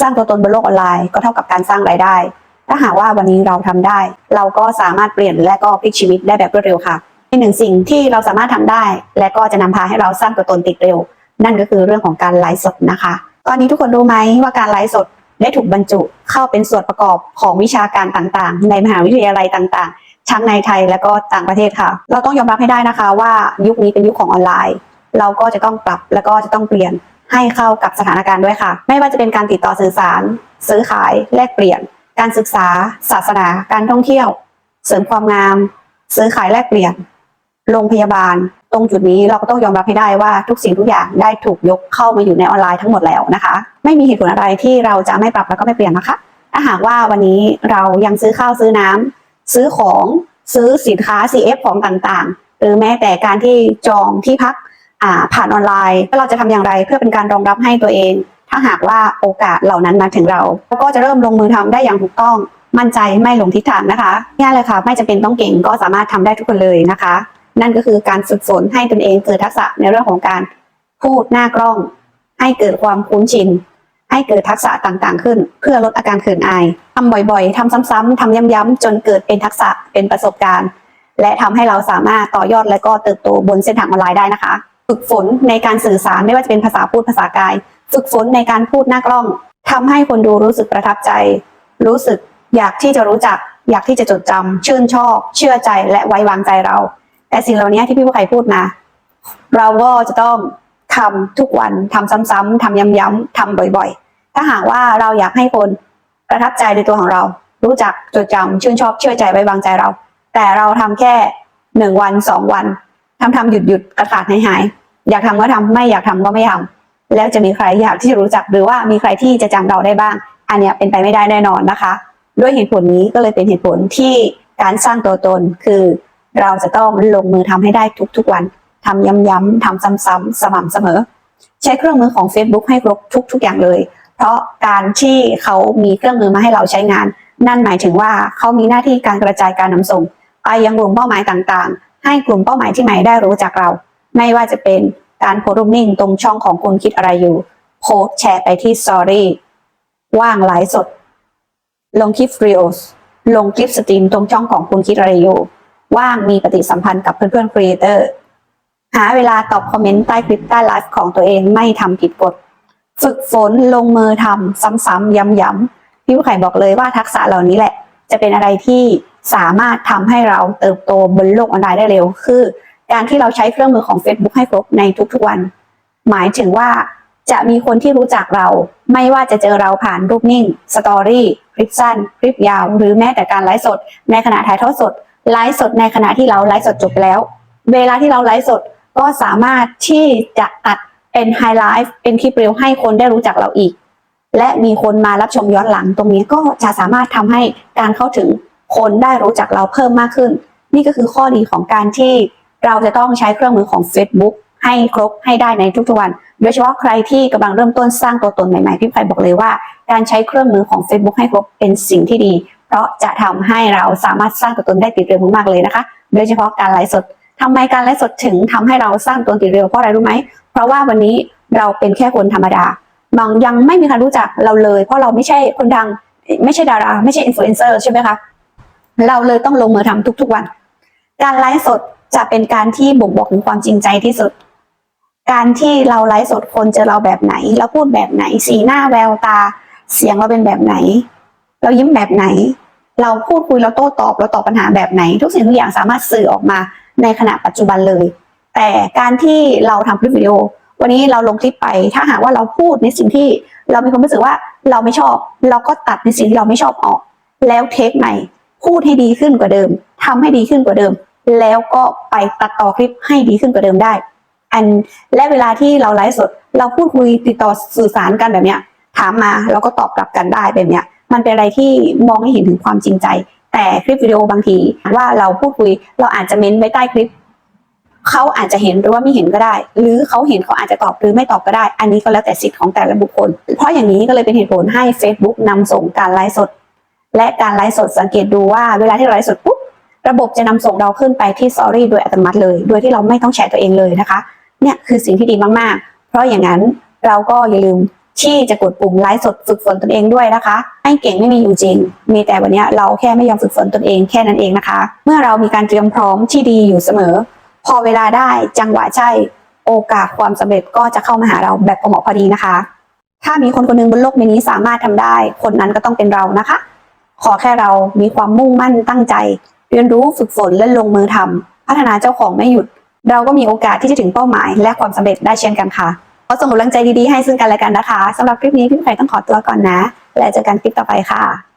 สร้างตัวตนบนโลกออนไลน์ก็เท่ากับการสร้างรายได้ ถ้าหากว่าวันนี้เราทำได้ เราก็สามารถเปลี่ยนและก็พลิกชีวิตได้แบบรวดเร็วค่ะอีกหนึ่งสิ่งที่เราสามารถทำได้ และก็จะนำพาให้เราสร้างตัวตนติดเร็ว นั่นก็คือเรื่องของการไลฟ์สดนะคะ ตอนนี้ทุกคนรู้ไหมว่าการไลฟ์สดได้ถูกบรรจุเข้าเป็นส่วนประกอบของวิชาการต่างๆ ในมหาวิทยาลัยต่างๆ ทั้งในไทยและก็ต่างประเทศค่ะ เราต้องยอมรับให้ได้นะคะว่ายุคนี้เป็นยุคของออนไลน์ เราก็จะต้องปรับแล้วก็จะต้องเปลี่ยน ให้เข้ากับสถานการณ์ด้วยค่ะ ไม่ว่าจะเป็นการติดต่อสื่อสาร ซื้อขาย แลกเปลี่ยน การศึกษา ศาสนา การท่องเที่ยว เสริมความงาม ซื้อขายแลกเปลี่ยน โรงพยาบาล ตรงจุดนี้เราก็ต้องยอมรับให้ได้ว่าทุกสิ่งทุกอย่างได้ถูกยกเข้ามาอยู่ในออนไลน์ทั้งหมดแล้วนะคะ ไม่มีเหตุผลอะไรที่เราจะไม่ปรับแล้วก็ไม่เปลี่ยนนะคะ ถ้าหากว่าวันนี้เรายังซื้อข้าวซื้อน้ำซื้อของซื้อสินค้า CF ของต่างๆ หรือแม้แต่การที่จองที่พัก ผ่านออนไลน์แล้วเราจะทำอย่างไรเพื่อเป็นการรองรับให้ตัวเอง ถ้าหากว่าโอกาสเหล่านั้นมาถึงเราแล้วก็จะเริ่มลงมือทำได้อย่างถูกต้อง มั่นใจไม่หลงทิศทางนะคะง่ายเลยค่ะ ไม่จำเป็นต้องเก่งก็สามารถทำได้ทุกคนเลยนะคะ นั่นก็คือการฝึกฝนให้ตนเองเกิดทักษะในเรื่องของการพูดหน้ากล้อง ให้เกิดความคุ้นชินให้เกิดทักษะต่างๆ ขึ้น เพื่อลดอาการเขินอายทำบ่อยๆทำซ้ำๆทำย้ำๆจนเกิดเป็นทักษะเป็นประสบการณ์ และทำให้เราสามารถต่อยอดและก็เติบโตบนเส้นทางออนไลน์ได้นะคะ ฝึกฝนในการสื่อสารไม่ว่าจะเป็นภาษาพูดภาษากาย ฝึกฝนในการพูดหน้ากล้องทำให้คนดูรู้สึกประทับใจ รู้สึกอยากที่จะรู้จัก อยากที่จะจดจำชื่นชอบ เชื่อใจและไว้วางใจเรา แต่สิ่งเหล่านี้ที่พี่ผู้ไข่พูดมาเราก็จะต้องทำทุกวันทำซ้ำๆทำย้ำๆทำบ่อยๆ ถ้าหากว่าเราอยากให้คนประทับใจในตัวของเรา รู้จักจดจำชื่นชอบเชื่อใจไว้วางใจเรา แต่เราทำแค่หนึ่งวันสองวัน ทำทำหยุดหยุดกระขาดหายหายอยากทำก็ทำไม่อยากทำก็ไม่ทำแล้วจะมีใครอยากที่จะรู้จักหรือว่ามีใครที่จะจำเราได้บ้าง อันเนี้ยเป็นไปไม่ได้แน่นอนนะคะ ด้วยเหตุผลนี้ก็เลยเป็นเหตุผลที่การสร้างตัวตนคือ เราจะต้องลงมือทำให้ได้ทุกๆวันทำย้ำๆทำซ้ำๆสม่ำเสมอ ใช้เครื่องมือของ Facebook ให้ครบทุก ๆ อย่างเลย เพราะการที่เขามีเครื่องมือมาให้เราใช้งาน นั่นหมายถึงว่าเขามีหน้าที่การกระจายการนำส่งไปยังกลุ่มเป้าหมายต่างๆ ให้กลุ่มเป้าหมายที่ใหม่ได้รู้จักเรา ไม่ว่าจะเป็นการโพสต์รูปนิ่งตรงช่องของคุณคิดอะไรอยู่ โพสแชร์ไปที่ Story ว่างไลฟ์สด ลงคลิป Reels ลงคลิปสตรีมตรงช่องของคุณคิดอะไรอยู่ ว่างมีปฏิสัมพันธ์กับเพื่อนๆครีเอเตอร์หาเวลาตอบคอมเมนต์ใต้คลิปใต้ไลฟ์ของตัวเองไม่ทำผิดกฎ ฝึกฝนลงมือทำซ้ำๆย้ำๆพี่ผู้ไข่บอกเลยว่าทักษะเหล่านี้แหละ จะเป็นอะไรที่ สามารถทำให้เราเติบโตบนโลกออนไลน์ได้เร็ว คือ การที่เราใช้เครื่องมือของ Facebook ให้ครบในทุกๆวัน หมายถึงว่าจะมีคนที่รู้จักเรา ไม่ว่าจะเจอเราผ่านรูปนิ่ง สตอรี่คลิปสั้น คลิปยาว หรือแม้แต่การไลฟ์สด ในขณะถ่ายทอดสด ไลฟ์สดในขณะที่เราไลฟ์สดจบแล้ว เวลาที่เราไลฟ์สดก็สามารถที่จะตัดเป็นไฮไลท์เป็นคลิปเร็วให้คนได้รู้จักเราอีก และมีคนมารับชมย้อนหลังตรงนี้ก็จะสามารถทำให้การเข้าถึง คนได้รู้จักเราเพิ่มมากขึ้น นี่ก็คือข้อดีของการที่เราจะต้องใช้เครื่องมือของ Facebook ให้ครบให้ได้ในทุกๆวัน โดยเฉพาะใครที่กำลังเริ่มต้นสร้างตัวตนใหม่ๆ พี่ไพบอกเลยว่า การใช้เครื่องมือของ Facebook ให้ครบเป็นสิ่งที่ดี เพราะจะทำให้เราสามารถสร้างตัวตนได้ติดเร็วมากๆเลยนะคะ โดยเฉพาะการไลฟ์สดทำไมการไลฟ์สดถึงทำให้เราสร้างตัวตนติดเร็วเพราะอะไรรู้ไหม เพราะว่าวันนี้เราเป็นแค่คนธรรมดาบางยังไม่มีใครรู้จักเราเลย เพราะเราไม่ใช่คนดัง ไม่ใช่ดารา ไม่ใช่อินฟลูเอนเซอร์ใช่ไหมคะ เราเลยต้องลงมือทำทุกๆวัน การไลฟ์สดจะเป็นการที่บ่งบอกถึงความจริงใจที่สุด การที่เราไลฟ์สดคนเจอเราแบบไหน เราพูดแบบไหน สีหน้าแววตา เสียงเราเป็นแบบไหน เรายิ้มแบบไหน เราพูดคุยเราโต้ตอบเราตอบปัญหาแบบไหน ทุกสิ่งทุกอย่างสามารถสื่อออกมาในขณะปัจจุบันเลย แต่การที่เราทำคลิปวิดีโอ วันนี้เราลงคลิปไป ถ้าหากว่าเราพูดในสิ่งที่เรามีความรู้สึกว่าเราไม่ชอบ เราก็ตัดในสิ่งที่เราไม่ชอบออก แล้วเทคใหม่ พูดให้ดีขึ้นกว่าเดิมทำให้ดีขึ้นกว่าเดิม แล้วก็ไปตัดต่อคลิปให้ดีขึ้นกว่าเดิมได้ อันและเวลาที่เราไลฟ์สด เราพูดคุยติดต่อสื่อสารกันแบบเนี้ย ถามมาเราก็ตอบกลับกันได้แบบเนี้ย มันเป็นอะไรที่มองให้เห็นถึงความจริงใจ แต่คลิปวิดีโอบางทีว่าเราพูดคุยเราอาจจะเม้นไว้ใต้คลิปเขาอาจจะเห็นหรือว่าไม่เห็นก็ได้ หรือเขาเห็นเขาอาจจะตอบหรือไม่ตอบก็ได้ อันนี้ก็แล้วแต่สิทธิ์ของแต่ละบุคคล เพราะอย่างนี้ก็เลยเป็นเหตุผลให้ Facebook นำส่งการไลฟ์สด และการไลฟ์สดสังเกตดูว่าเวลาที่เราไลฟ์สดปุ๊บระบบจะนำส่งเราขึ้นไปที่ Story โดยอัตโนมัติเลย โดยที่เราไม่ต้องแชร์ตัวเองเลยนะคะ เนี่ยคือสิ่งที่ดีมากๆ เพราะอย่างนั้นเราก็อย่าลืมที่จะกดปุ่มไลฟ์สดฝึกฝนตนเองด้วยนะคะให้เก่งไม่มีอยู่จริง มีแต่วันนี้เราแค่ไม่ยอมฝึกฝนตนเองแค่นั้นเองนะคะ เมื่อเรามีการเตรียมพร้อมที่ดีอยู่เสมอ พอเวลาได้จังหวะใช่โอกาสความสำเร็จก็จะเข้ามาหาเราแบบพอเหมาะพอดีนะคะ ถ้ามีคนคนหนึ่งบนโลกใบนี้สามารถทำได้ คนนั้นก็ต้องเป็นเรานะคะ ขอแค่เรามีความมุ่งมั่นตั้งใจ เรียนรู้ฝึกฝนและลงมือทำพัฒนาเจ้าของไม่หยุด เราก็มีโอกาสที่จะถึงเป้าหมายและความสำเร็จได้เช่นกันค่ะขอส่งกำลังใจดีๆให้ซึ่งกันและกันนะคะสำหรับคลิปนี้พี่ไผ่ต้องขอตัวก่อนนะ และเจอกันคลิปต่อไปค่ะ